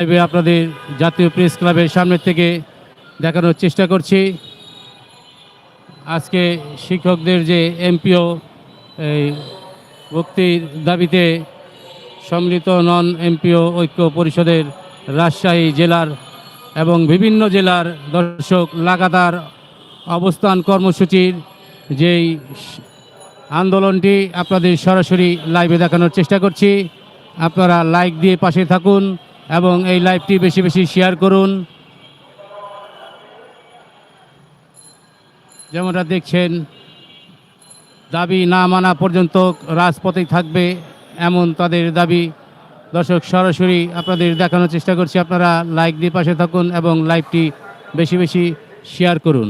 আপনাদের জাতীয় প্রেস ক্লাবের সামনে থেকে দেখানোর চেষ্টা করছি। আজকে শিক্ষকদের যে এমপিও, এই ভক্তির দাবিতে সম্মিলিত নন এমপিও ঐক্য পরিষদের রাজশাহী জেলার এবং বিভিন্ন জেলার দর্শক লাগাতার অবস্থান কর্মসূচির যেই আন্দোলনটি আপনাদের সরাসরি লাইভে দেখানোর চেষ্টা করছি। আপনারা লাইক দিয়ে পাশে থাকুন। এবং এই লাইভটি বেশি বেশি শেয়ার করুন। যেমনটা দেখছেন, দাবি না মানা পর্যন্ত রাজপথেই থাকবে এমন তাদের দাবি। দর্শক, সরাসরি আপনাদের দেখানোর চেষ্টা করছি, আপনারা লাইক দিয়ে পাশে থাকুন এবং লাইভটি বেশি বেশি শেয়ার করুন।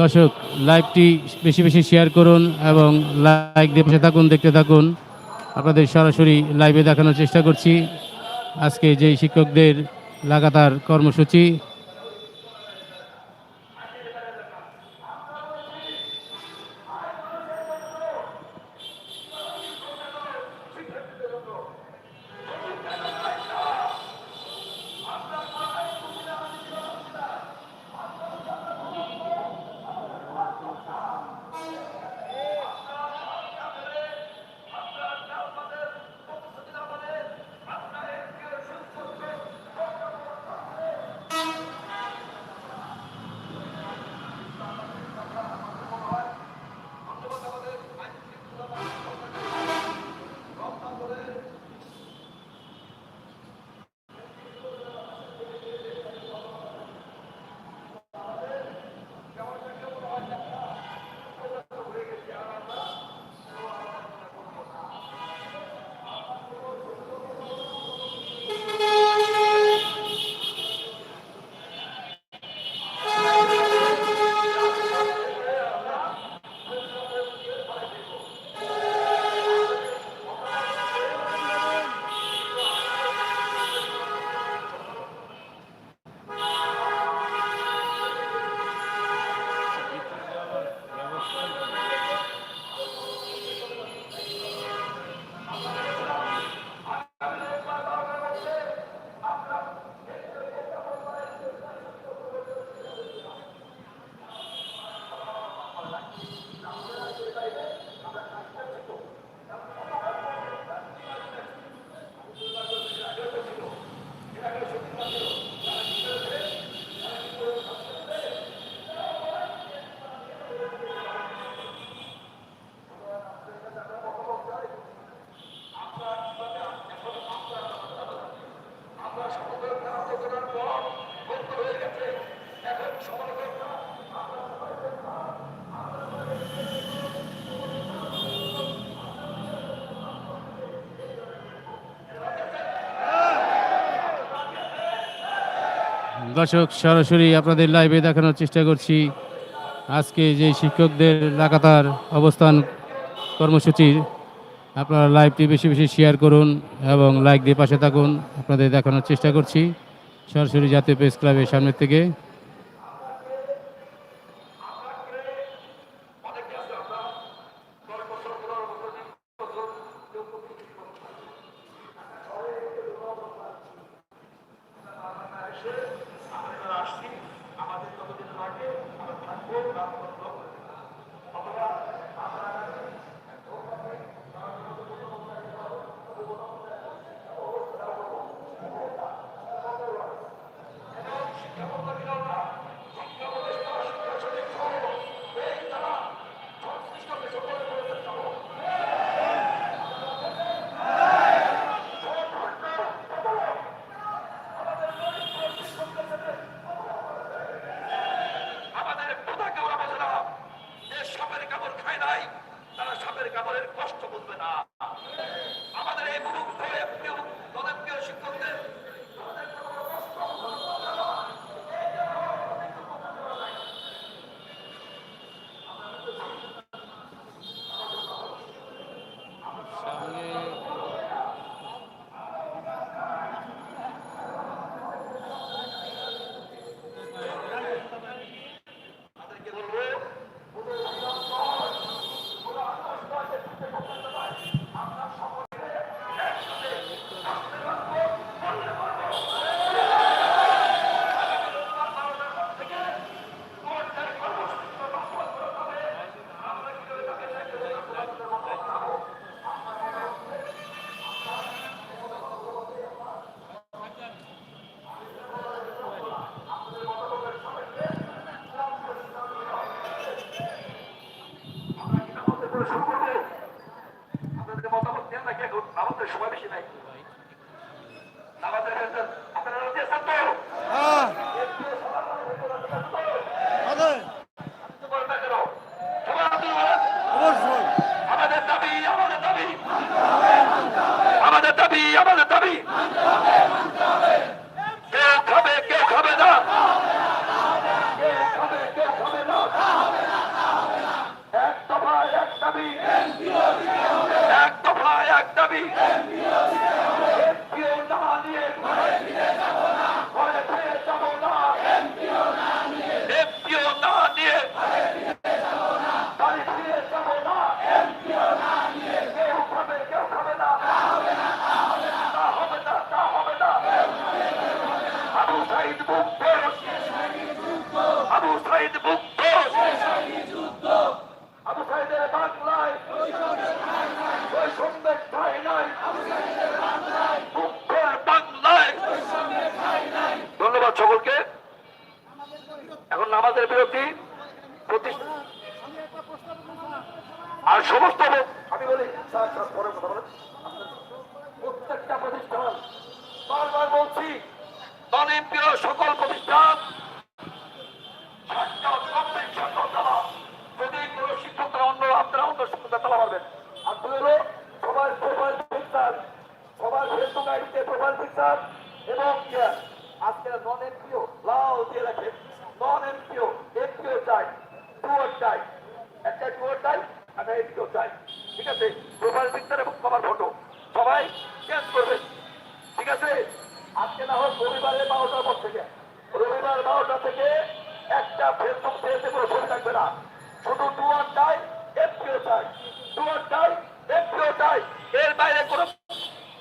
দর্শক লাইভটি বেশি বেশি শেয়ার করুন এবং লাইক দিয়ে বসে থাকুন, দেখতে থাকুন। আপনাদের সরাসরি লাইভে দেখানোর চেষ্টা করছি। আজকে যেই শিক্ষকদের লাগাতার কর্মসূচি দর্শক, সরাসরি আপনাদের লাইভে দেখানোর চেষ্টা করছি। আজকে যে শিক্ষকদের লাগাতার অবস্থান কর্মসূচি, আপনারা লাইভটি বেশি বেশি শেয়ার করুন এবং লাইক দিয়ে পাশে থাকুন। আপনাদের দেখানোর চেষ্টা করছি। সরাসরি জাতীয় প্রেস ক্লাবের সামনের থেকে। আমাদের কাছে আপনারা সমস্ত আমি বলি প্রত্যেকটা প্রতিষ্ঠান, বারবার বলছি এমপিও সকল প্রতিষ্ঠান। যদি কোনো শিক্ষকরা অন্য আপনারা আর দুই হলো, সবার প্রোফাইল পিকচার সবার ফেসবুক আইডিতে প্রোফাইল এবং আজকে নন এমপিও লাও দিয়ে রাখে নন এমপিও এমপিও চাই টুয়ার চাই, একটা টুয়ার চাই চাই ঠিক আছে আজকে না হোক বারোটার পর থেকে। একটা ফেসবুক ছবি থাকবে না। শুধু টুয়ার চাই, এফপিও চাই। টুয়ার চাই, এফপিও চাই। এর বাইরে কোনো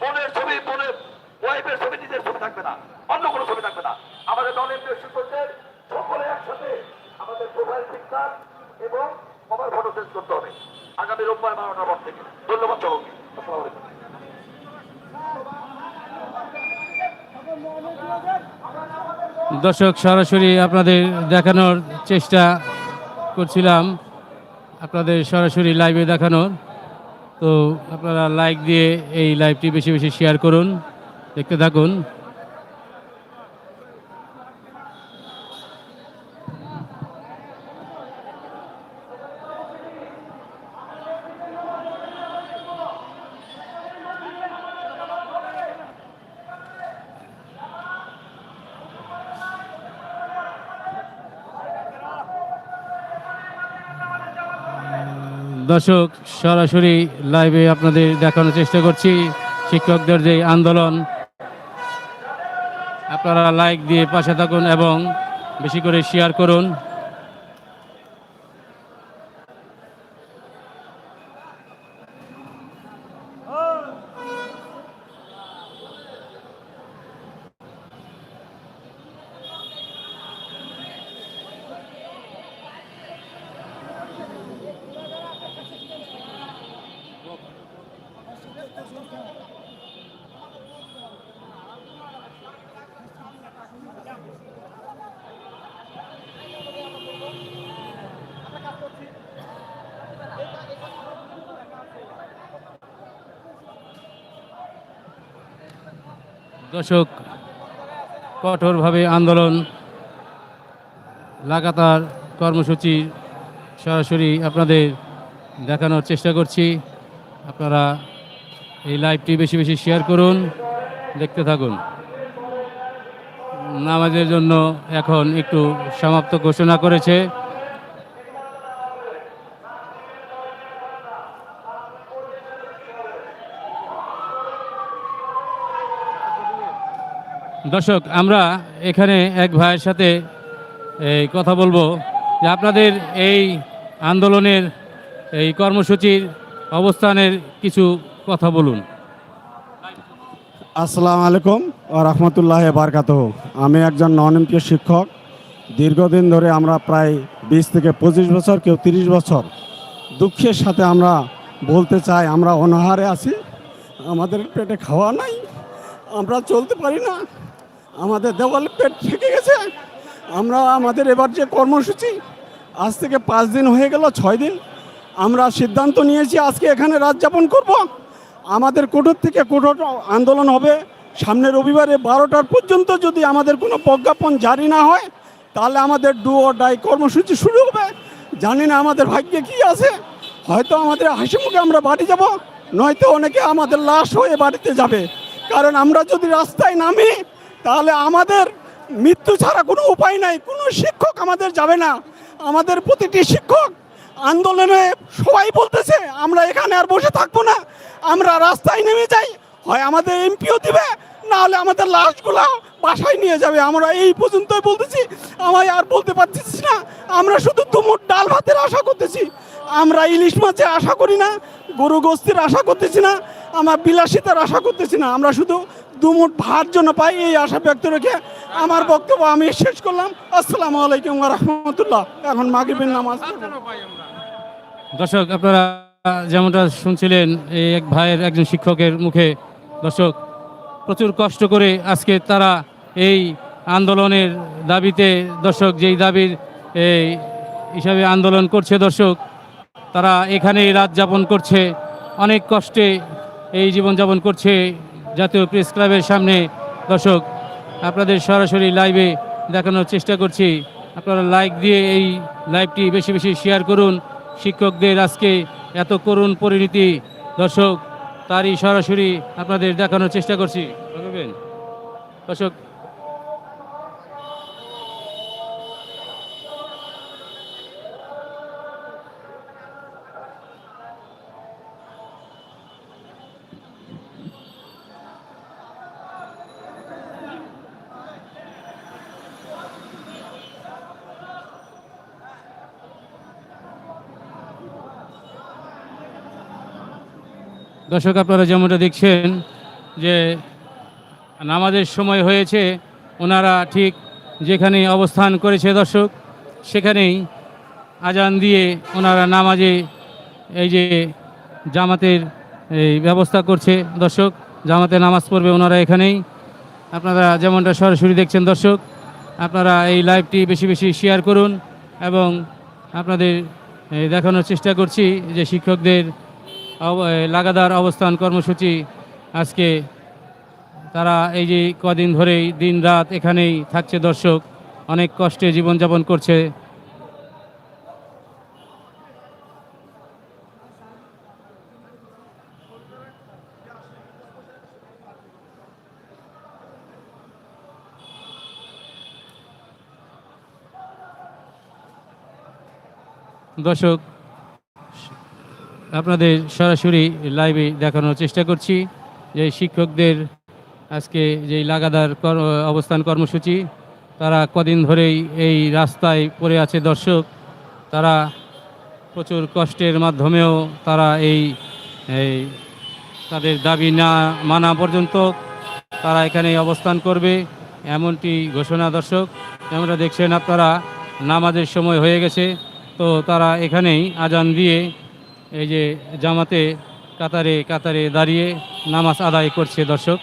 বোনের ছবি, বোনের ওয়াইফের ছবি, নিজের ছবি থাকবে না। অন্য কোনো ছবি থাকবে না। আমাদের নন এমপিও শিক্ষকদের সকলে একসাথে আমাদের প্রোফাইল পিকচার এবং ফটো চেঞ্জ করতে হবে। আগামী রোববার পর থেকে। ধন্যবাদ দর্শক, সরাসরি আপনাদের দেখানোর চেষ্টা করছিলাম। আপনাদের সরাসরি লাইভে দেখানোর। তো আপনারা লাইক দিয়ে এই লাইভটি বেশি বেশি শেয়ার করুন, দেখতে থাকুন। দর্শক, সরাসরি লাইভে আপনাদের দেখানোর চেষ্টা করছি শিক্ষকদের যে আন্দোলন। আপনারা লাইক দিয়ে পাশে থাকুন এবং বেশি করে শেয়ার করুন। দর্শক, কঠোরভাবে আন্দোলন লাগাতার কর্মসূচি সরাসরি আপনাদের দেখানোর চেষ্টা করছি। আপনারা এই লাইভটি বেশি বেশি শেয়ার করুন, দেখতে থাকুন। নামাজের জন্য এখন একটু সমাপ্ত ঘোষণা করেছে। দর্শক, আমরা এখানে এক ভাইয়ের সাথে এই কথা বলব যে আপনাদের এই আন্দোলনের এই কর্মসূচির অবস্থানের কিছু কথা বলুন। আসসালামু আলাইকুম ও রহমতুল্লাহ বারকাত আমি একজন নন এমপি শিক্ষক। দীর্ঘদিন ধরে আমরা প্রায় বিশ থেকে পঁচিশ বছর, কেউ তিরিশ বছর দুঃখের সাথে আমরা বলতে চাই, আমরা অনাহারে আছি। আমাদের পেটে খাওয়া নাই, আমরা চলতে পারি না। আমাদের দেওয়াল পেট থেকে গেছে। আমরা আমাদের এবার যে কর্মসূচি, আজ থেকে পাঁচ দিন হয়ে গেল, ছয় দিন। আমরা সিদ্ধান্ত নিয়েছি আজকে এখানে রাত যাপন করব। আমাদের কোঠর থেকে কোঠর আন্দোলন হবে। সামনে রবিবারে বারোটার পর্যন্ত যদি আমাদের কোনো প্রজ্ঞাপন জারি না হয়, তাহলে আমাদের ডু ও ডাই কর্মসূচি শুরু হবে। জানি না আমাদের ভাগ্যে কি আছে। হয়তো আমাদের হাসি মুখে আমরা বাড়ি যাব, নয়তো অনেকে আমাদের লাশ হয়ে বাড়িতে যাবে। কারণ আমরা যদি রাস্তায় নামি তাহলে আমাদের মৃত্যু ছাড়া কোনো উপায় নাই, কোনো শিক্ষক আমাদের যাবে না। আমাদের প্রতিটি শিক্ষক আন্দোলনে সবাই বলতেছে, আমরা এখানে আর বসে থাকব না, আমরা রাস্তায় নেমে যাই, হয় আমাদের এমপিও দিবে, না হলে আমাদের লাশগুলো বাসায় নিয়ে যাবে। আমরা এই পর্যন্তই বলতেছি, আমায় আর বলতে পারতেছি না, আমরা শুধু তুমুর ডাল ভাতের আশা করতেছি। আমরা ইলিশ মাছের আশা করি না, গরু গোস্তির আশা করতেছি না, আমরা বিলাসিতার আশা করতেছি না, আমরা শুধু দুমুট ভাত জন্য পাই, এই আশা ব্যক্ত রেখে আমার বক্তব্য আমি শেষ করলাম আসসালামু আলাইকুম রহমতুল্লাহ এখন মাগরিবের নামাজ। দর্শক, আপনারা যেমনটা শুনছিলেন, এই এক ভাইয়ের একজন শিক্ষকের মুখে, দর্শক, প্রচুর কষ্ট করে আজকে তারা এই আন্দোলনের দাবিতে, দর্শক, যেই দাবির, এই হিসাবে আন্দোলন করছে, দর্শক, তারা এখানেই রাত যাপন করছে, অনেক কষ্টে এই জীবনযাপন করছে জাতীয় প্রেস ক্লাবের সামনে। দর্শক, আপনাদের সরাসরি লাইভে দেখানোর চেষ্টা করছি। আপনারা লাইক দিয়ে এই লাইভটি বেশি বেশি শেয়ার করুন। শিক্ষকদের আজকে এত করুণ পরিণতি। দর্শক, তারই সরাসরি আপনাদের দেখানোর চেষ্টা করছি। দর্শক দর্শক, আপনারা যেমনটা দেখছেন যে নামাজের সময় হয়েছে, ওনারা ঠিক যেখানে অবস্থান করেছে দর্শক, সেখানেই আজান দিয়ে ওনারা নামাজে এই যে জামাতের এই ব্যবস্থা করছে দর্শক, জামাতে নামাজ পড়বে ওনারা এখানেই। আপনারা যেমনটা সরাসরি দেখছেন দর্শক, আপনারা এই লাইভটি বেশি বেশি শেয়ার করুন এবং আপনাদের দেখানোর চেষ্টা করছি যে শিক্ষকদের লাগাতার অবস্থান কর্মসূচি আজকে। তারা এই যে কদিন ধরেই দিন রাত এখানেই থাকছে দর্শক, অনেক কষ্টে জীবনযাপন করছে। দর্শক আপনাদের সরাসরি লাইভে দেখানোর চেষ্টা করছি। যে শিক্ষকদের আজকে যেই লাগাতার কর- অবস্থান কর্মসূচি, তারা কদিন ধরেই এই রাস্তায় পড়ে আছে দর্শক। তারা প্রচুর কষ্টের মাধ্যমেও তারা এই তাদের দাবি না, মানা পর্যন্ত তারা এখানে অবস্থান করবে, এমনটি ঘোষণা দর্শক। আমরা দেখছেন আপনারা? নামাজের সময় হয়ে গেছে, তো তারা এখানেই আজান দিয়ে এই যে জামাতে কাতারে কাতারে দাঁড়িয়ে নামাজ আদায় করছে দর্শক।